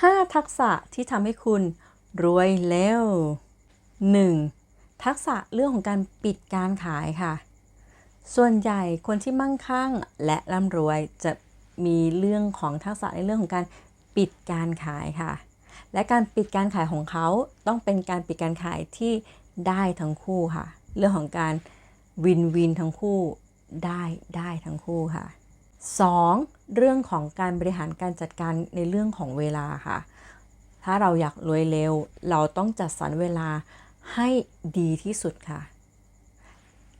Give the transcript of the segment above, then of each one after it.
5 ทักษะที่ทำให้คุณรวยเร็ว 1. ทักษะเรื่องของการปิดการขายค่ะ ส่วนใหญ่คนที่มั่งคั่งและร่ำรวยจะมีเรื่องของทักษะในเรื่องของการปิดการขายค่ะ และการปิดการขายของเขาต้องเป็นการปิดการขายที่ได้ทั้งคู่ค่ะ เรื่องของการวินวินทั้งคู่ได้ได้ทั้งคู่ค่ะ 2. เรื่องของการบริหารการจัดการในเรื่องของเวลาค่ะ ถ้าเราอยากรวยเร็ว เราต้องจัดสรรเวลาให้ดีที่สุดค่ะ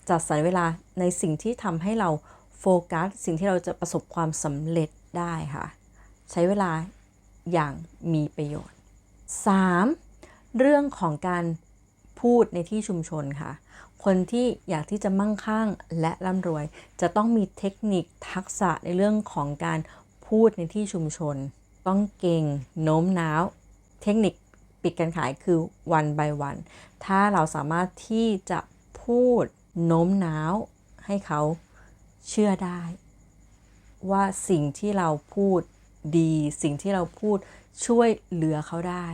จัดสรรเวลาในสิ่งที่ทำให้เราโฟกัสสิ่งที่เราจะประสบความสำเร็จได้ค่ะ ใช้เวลาอย่างมีประโยชน์ 3. เรื่องของการพูดในที่ชุมชนค่ะ คนที่อยากที่จะมั่งคั่งและร่ำรวย จะต้องมีเทคนิคทักษะในเรื่องของการพูดในที่ชุมชน ต้องเก่งโน้มน้าว เทคนิคปิดการขายคือ one by one ถ้าเราสามารถที่จะพูดโน้มน้าวให้เขาเชื่อได้ ว่าสิ่งที่เราพูดดี สิ่งที่เราพูดช่วยเหลือเขาได้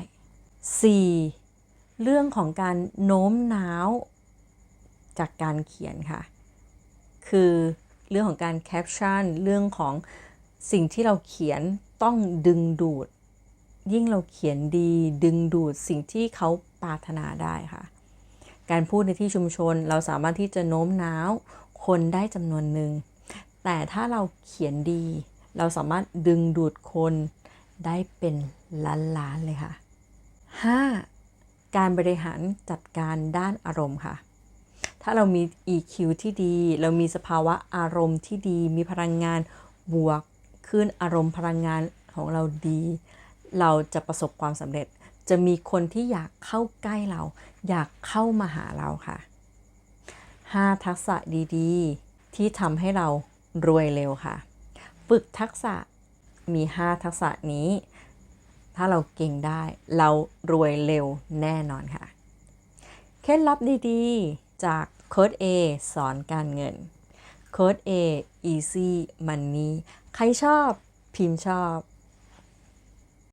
4. เรื่องของการโน้มน้าว จากการเขียนค่ะ คือเรื่องของการแคปชั่นเรื่องของสิ่งที่เราเขียนต้องดึงดูด ยิ่งเราเขียนดีดึงดูดสิ่งที่เขาปรารถนาได้ค่ะ การพูดในที่ชุมชนเราสามารถที่จะโน้มน้าวคนได้จำนวนหนึ่ง แต่ถ้าเราเขียนดี เราสามารถดึงดูดคนได้เป็นล้านๆเลยค่ะ 5. การบริหารจัดการด้านอารมณ์ค่ะ ถ้าเรามี EQ ที่ดี เรามีสภาวะอารมณ์ที่ดี มีพลังงานบวกขึ้นอารมณ์พลังงานของเราดี เราจะประสบความสำเร็จ จะมีคนที่อยากเข้าใกล้เรา อยากเข้ามาหาเราค่ะ 5 ทักษะดีๆ ที่ทำให้เรารวยเร็วค่ะ ฝึกทักษะมี 5 ทักษะนี้ ถ้าเราเก่งได้ เรารวยเร็วแน่นอนค่ะ เคล็ดลับดีๆ จาก โค้ด A สอนการเงิน โค้ด A easy money ใครชอบพิมพ์ชอบ